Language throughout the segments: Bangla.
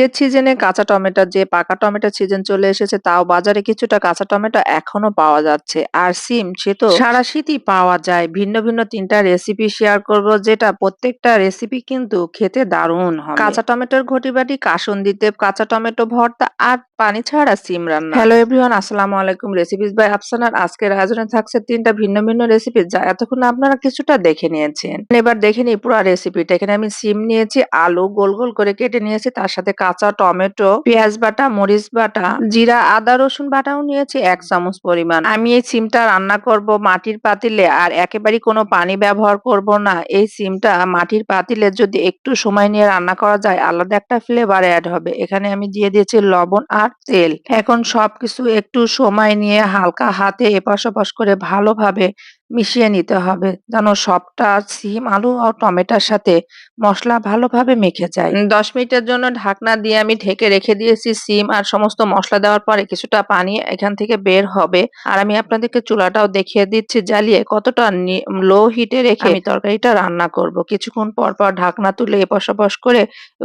শীতের সিজনে কাঁচা টমেটো যে পাকা টমেটোর সিজন চলে এসেছে, তাও বাজারে কিছুটা কাঁচা টমেটো এখনও পাওয়া যাচ্ছে। আর সিম, সে তো সারা শীতই পাওয়া যায়। ভিন্ন ভিন্ন তিনটা রেসিপি শেয়ার করব, যেটা প্রত্যেকটা রেসিপি কিন্তু খেতে দারুণ হবে। কাঁচা টমেটোর ঘটি বাটি কাসুন দিতে কাঁচা টমেটো ভর্তা আর পানি ছাড়া সিম রান্না। হ্যালো এভরিওয়ান আসসালামু আলাইকুম। রেসিপিস বাই আফসানার আজকের আয়োজনে থাকছে তিনটা ভিন্ন ভিন্ন রেসিপি যা এতক্ষণ আপনারা কিছুটা দেখে নিয়েছেন। এবার দেখে নিই পুরো রেসিপিটা এখানে আমি সিম নিয়েছি, আলু গোল গোল করে কেটে নিয়েছি, তার সাথে কাঁচা টমেটো, পেঁয়াজ বাটা, মরিচ বাটা, জিরা, আদা, রসুন বাটাও নিয়েছি এক চামচ পরিমাণ। আমি এই সিমটা রান্না করব মাটির পাতিলে আর একেবারেই কোনো পানি ব্যবহার করব না। এই সিমটা মাটির পাতিলে যদি একটু সময় নিয়ে রান্না করা যায়, আলাদা একটা ফ্লেভার অ্যাড হবে। এখানে আমি দিয়ে দিয়েছি লবণ আর তেল। এখন সবকিছু একটু সময় নিয়ে হালকা হাতে এপাশ ওপাশ করে ভালোভাবে মিশিয়ে নিতে হবে। যেন সবটা সিম, আলু আর টমেটোর সাথে মশলা ভালোভাবে মেখে যায়। দশ মিনিটের জন্য ঢাকনা দিয়ে আমি ঢেকে রেখে দিয়েছি সিম আর সমস্ত মশলা দেওয়ার পরে কিছুটা পানি এখান থেকে বের হবে। আর আমি আপনাদেরকে চুলাটাও দেখিয়ে দিচ্ছি জ্বালিয়ে কতটা লো হিটে রেখে আমি তরকারিটা রান্না করব। কিছুক্ষণ পর পর ঢাকনা তুলে এপাশ ওপাশ করে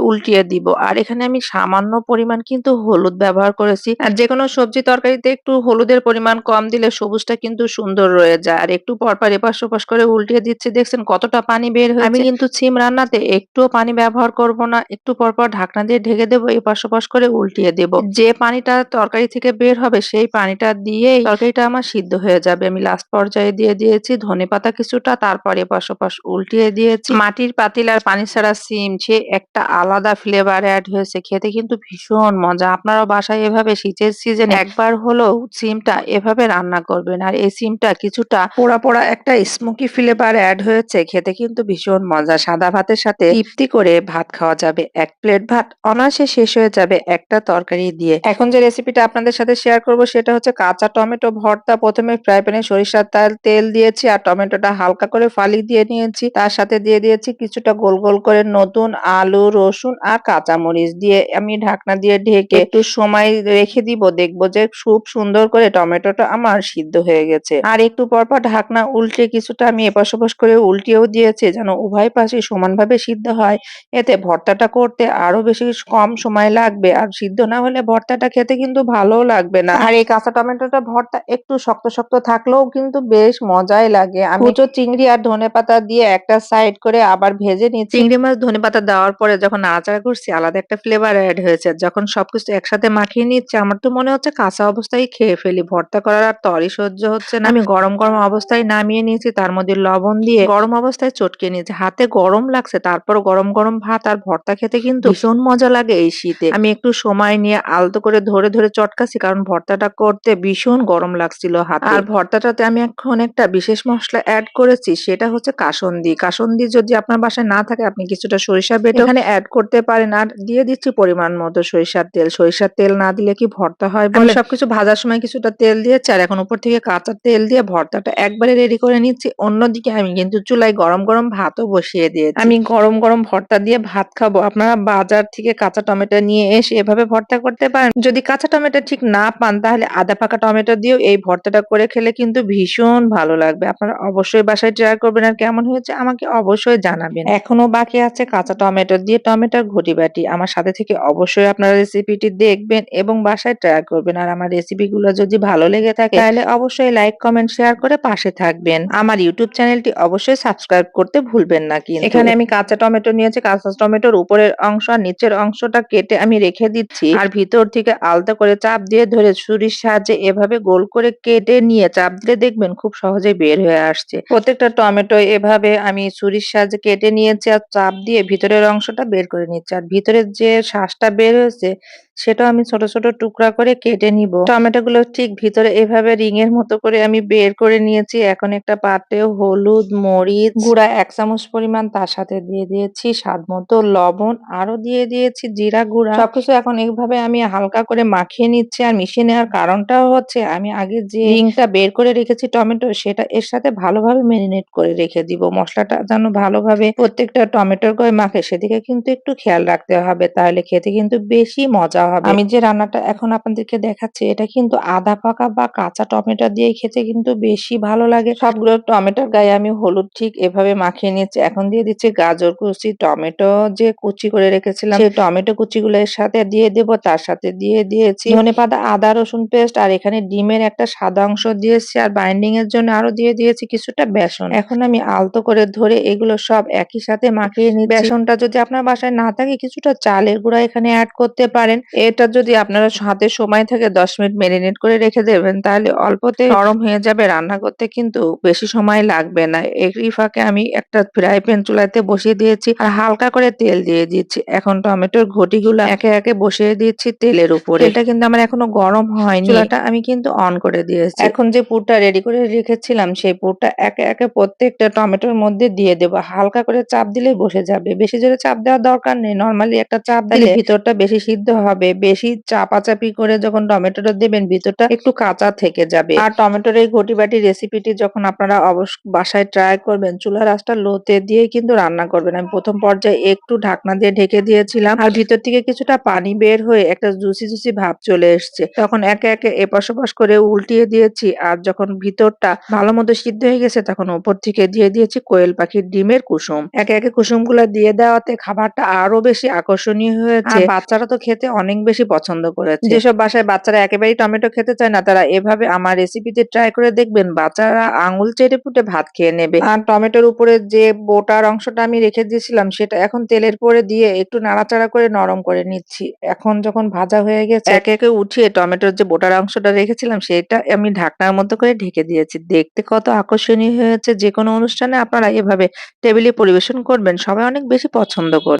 উল্টিয়ে দিব। আর এখানে আমি সামান্য পরিমাণ কিন্তু হলুদ ব্যবহার করেছি। আর যে কোনো সবজি তরকারিতে একটু হলুদের পরিমাণ কম দিলে সবুজটা কিন্তু সুন্দর রয়ে যায়। আর একটু পরপর এপাশ ওপাশ করে উল্টিয়ে দিচ্ছি। দেখছেন কতটা পানি বের হয়েছে। আমি কিন্তু সিম রান্নাতে একটুও পানি ব্যবহার করব না। একটু পরপর ঢাকনা দিয়ে ঢেকে দেবো এপাশ ওপাশ করে উল্টিয়ে দেব। যে পানিটা তরকারি থেকে বের হবে সেই পানিটা দিয়েই তরকারিটা আমার সিদ্ধ হয়ে যাবে। আমি লাস্ট পর্যায়ে দিয়ে দিয়েছি ধনে পাতা কিছুটা তারপর এপাশ ওপাশ উল্টিয়ে দিয়েছি। মাটির পাতিল আর পানি ছাড়া সিম সে একটা আলাদা ফ্লেভার অ্যাড হয়েছে। খেতে কিন্তু ভীষণ মজা। আপনারাও বাসায় এভাবে শীতের সিজনে একবার হলেও সিমটা এভাবে রান্না করবেন। আর এই সিমটা কিছুটা পোড়া পোড়া একটা স্মোকি ফ্লেভার অ্যাড হয়েছে, খেতে কিন্তু ভীষণ মজা। সাদা ভাতের সাথে তৃপ্তি করে ভাত খাওয়া যাবে। এক প্লেট ভাত অনায়াসে শেষ হয়ে যাবে একটা তরকারি দিয়ে। এখন যে রেসিপিটা আপনাদের সাথে শেয়ার করব সেটা হচ্ছে কাঁচা টমেটো ভর্তা। প্রথমে ফ্রাই প্যানে সরিষার তেল তেল দিয়েছি আর টমেটোটা হালকা করে ফালি দিয়ে নিয়েছি। তার সাথে দিয়ে দিয়েছি কিছুটা গোল গোল করে নতুন আলু, রসুন আর কাঁচামরিচ দিয়ে আমি ঢাকনা দিয়ে ঢেকে একটু সময় রেখে দিব। দেখব যে খুব সুন্দর করে টমেটোটা আমার সিদ্ধ হয়ে গেছে। আর একটু পর পর ঢাকনা উল্টে কিছুটা আমি এপাশ ওপাশ করে উল্টিয়েও দিয়েছি যেন উভয় পাশে সমানভাবে সিদ্ধ হয়। এতে ভর্তাটা করতে আরও বেশি কম সময় লাগবে। আর সিদ্ধ না হলে ভর্তাটা খেতে কিন্তু ভালোও লাগবে না। আর এই কাঁচা টমেটোটা ভর্তা একটু শক্ত শক্ত থাকলেও কিন্তু বেশ মজাই লাগে। আমি কুচো চিংড়ি আর ধনে পাতা দিয়ে একটা সাইড করে আবার ভেজে নিই চিংড়ি মাছ ধনে পাতা দেওয়ার পরে যখন নাড়াচাড়া করছি আলাদা একটা ফ্লেভার অ্যাড হয়েছে। যখন সবকিছু একসাথে মাখিয়ে নিচ্ছে আমার তো মনে হচ্ছে কাঁচা অবস্থায় খেয়ে ফেলি। ভর্তা করার আর তরই সহ্য হচ্ছে না। আমি গরম গরম অবস্থায় নামিয়ে নিয়েছি, তার মধ্যে লবণ দিয়ে গরম অবস্থায় চটকে নিয়েছি। হাতে গরম লাগছে তারপর গরম গরম ভাত আর ভর্তা খেতে কিন্তু ভীষণ মজা লাগে এই শীতে। আমি একটু সময় নিয়ে আলতো করে ধরে ধরে চটকাছি কারণ ভর্তাটা করতে ভীষণ গরম লাগছিল হাতে। আর ভর্তাটাতে আমি এখন একটা বিশেষ মশলা অ্যাড করেছি, সেটা হচ্ছে কাসন্দি। কাসন্দি যদি আপনার বাসায় না থাকে, আপনি কিছুটা সরিষা বেটে এখানে অ্যাড করতে পারেন। আর দিয়ে দিচ্ছি পরিমাণ মতো সরিষার তেল। সরিষার তেল না দিলে কি ভর্তা হয় বলে? সবকিছু ভাজার সময় কিছুটা তেল দিয়েছি, আর এখন উপর থেকে কাঁচা তেল দিয়ে ভর্তাটা একবারে রেডি করে নিচ্ছি। অন্যদিকে আমি কিন্তু চুলায় গরম গরম ভাতও বসিয়ে দিয়ে আমি গরম গরম ভর্তা দিয়ে ভাত খাব। আপনারা বাজার থেকে কাঁচা টমেটো নিয়ে এসে এভাবে ভর্তা করতে পারেন। যদি কাঁচা টমেটো ঠিক না পান, তাহলে আদা পাকা টমেটো দিয়েও এই ভর্তাটা করে খেলে কিন্তু ভীষণ ভালো লাগবে। আপনারা অবশ্যই বাসায় ট্রাই করবেন আর কেমন হয়েছে আমাকে অবশ্যই জানাবেন। এখনও বাকি আছে কাঁচা টমেটো দিয়ে টমেটোর ঘটি বাটি আমার সাথে থেকে অবশ্যই আপনারা রেসিপিটি দেখবেন এবং বাসায় ট্রাই করবেন। আর আমার রেসিপিগুলো যদি ভালো লেগে থাকে, তাহলে অবশ্যই লাইক কমেন্ট শেয়ার করে পাশে থাকবেন। আমার ইউটিউব চ্যানেলটি অবশ্যই সাবস্ক্রাইব করতে ভুলবেন না কিন্তু। এখানে আমি কাঁচা টমেটো নিয়েছি, কাঁচা টমেটোর উপরের অংশ আর নিচের অংশটা কেটে আমি রেখে দিচ্ছি। আর ভিতর থেকে আলতো করে চাপ দিয়ে ধরে ছুরির সাহায্যে এভাবে গোল করে কেটে নিয়ে চাপ দিলে দেখবেন খুব সহজে বের হয়ে আসছে। প্রত্যেকটা টমেটো এভাবে আমি ছুরির সাহায্যে কেটে নিয়েছি আর চাপ দিয়ে ভিতরের অংশটা বের করে নিচ্ছি। আর ভিতরের যে শ্বাসটা বের হয়েছে সেটাও আমি ছোট ছোট টুকরা করে কেটে নিব। টমেটো গুলো ঠিক ভিতরে এভাবে রিং এর মতো করে আমি বের করে নিয়েছি। এখন একটা পাত্রে হলুদ, মরিচ গুঁড়া এক চামচ পরিমাণ তার সাথে দিয়ে দিয়েছি, স্বাদ মতো লবণ আরও দিয়ে দিয়েছি, জিরা গুঁড়া। সবকিছু এখন এইভাবে আমি হালকা করে মাখিয়ে নিচ্ছি আর মিশিয়ে নেওয়ার কারণটাও হচ্ছে আমি আগে যে রিংটা বের করে রেখেছি টমেটো, সেটা এর সাথে ভালোভাবে মেরিনেট করে রেখে দিব। মশলাটা যেন ভালোভাবে প্রত্যেকটা টমেটোর গায়ে মাখে, সেদিকে কিন্তু একটু খেয়াল রাখতে হবে। তাহলে খেতে কিন্তু বেশি মজা দেওয়া হবে আমি যে রান্নাটা এখন আপনাদেরকে দেখাচ্ছি এটা কিন্তু আধা পাকা বা কাঁচা টমেটো দিয়ে খেতে কিন্তু বেশি ভালো লাগে। সবগুলো টমেটোর গায়ে আমি হলুদ ঠিক এভাবে মাখিয়ে নিয়েছি। এখন দিয়ে দিচ্ছি গাজর কুচি টমেটো যে কুচি করে রেখেছিলাম সেই টমেটো কুচিগুলো এর সাথে দিয়ে দেব। তার সাথে দিয়ে দিয়েছি ধনে পাতা আদা রসুন পেস্ট আর এখানে ডিমের একটা সাদা অংশ দিয়েছি আর বাইন্ডিং এর জন্য আরও দিয়ে দিয়েছি কিছুটা বেসন। এখন আমি আলতো করে ধরে এগুলো সব একই সাথে মাখিয়ে নিই বেসনটা যদি আপনার বাসায় না থাকে কিছুটা চালের গুঁড়া এখানে অ্যাড করতে পারেন। এটা যদি আপনারা হাতে সময় থাকে দশ মিনিট মেরিনেট করে রেখে দেবেন তাহলে অল্পতে নরম হয়ে যাবে রান্না করতে কিন্তু বেশি সময় লাগবে না। এই ফাঁকে আমি একটা ফ্রাই প্যান চুলাতে বসিয়ে দিয়েছি আর হালকা করে তেল দিয়ে দিচ্ছি। এখন টমেটোর ঘটিগুলো একে একে বসিয়ে দিচ্ছি তেলের উপরে। এটা কিন্তু আমার এখনও গরম হয়নি। চুলাটা আমি কিন্তু অন করে দিয়েছি। এখন যে পুরটা রেডি করে রেখেছিলাম সেই পুরটা একে একে প্রত্যেকটা টমেটোর মধ্যে দিয়ে দেবো। হালকা করে চাপ দিলেই বসে যাবে। বেশি জোরে চাপ দেওয়ার দরকার নেই। নর্মালি একটা চাপ দিলে ভিতরটা বেশি সিদ্ধ হবে। বেশি চাপাচাপি করে যখন টমেটোটা দেবেন, ভিতরটা একটু কাঁচা থেকে যাবে। আর টমেটোর এই ঘটি বাটি রেসিপিটি যখন আপনারা অবশ্য বাসায় ট্রাই করবেন, চুলার আঁচটা লোতে দিয়ে কিন্তু রান্না করবেন। আমি প্রথম পর্যায়ে একটু ঢাকনা দিয়ে ঢেকে দিয়েছিলাম আর ভিতর থেকে কিছুটা পানি বের হয়ে একটা জুসি জুসি ভাব চলে এসছে। তখন একে একে এপাশ ওপাশ করে উল্টিয়ে দিয়েছি আর যখন ভিতরটা ভালো মতো সিদ্ধ হয়ে গেছে, তখন উপর থেকে দিয়ে দিয়েছি কোয়েল পাখির ডিমের কুসুম। একে একে কুসুমগুলো দিয়ে দেওয়াতে খাবারটা আরও বেশি আকর্ষণীয় হয়েছে। বাচ্চারা তো খেতে অনেক বেশি পছন্দ করেছে। যেসব বাসায় বাচ্চারা একেবারেই টমেটো খেতে চায় না, তারা এভাবে আমার রেসিপিতে ট্রাই করে দেখবেন, বাচ্চারা আঙুল চেটে পুটে ভাত খেয়ে নেবে। আর টমেটোর উপরে যে বোটার অংশটা আমি রেখে দিয়েছিলাম, সেটা এখন তেলের পরে দিয়ে একটু নাড়াচাড়া করে নরম করে নিচ্ছি। এখন যখন ভাজা হয়ে গেছে, একে একে উঠিয়ে টমেটোর যে বোটার অংশটা রেখেছিলাম, সেটা আমি ঢাকনার মতো করে ঢেকে দিয়েছি। দেখতে কত আকর্ষণীয় হয়েছে! যে কোনো অনুষ্ঠানে আপনারা এভাবে টেবিলে পরিবেশন করবেন, সবাই অনেক বেশি পছন্দ করবে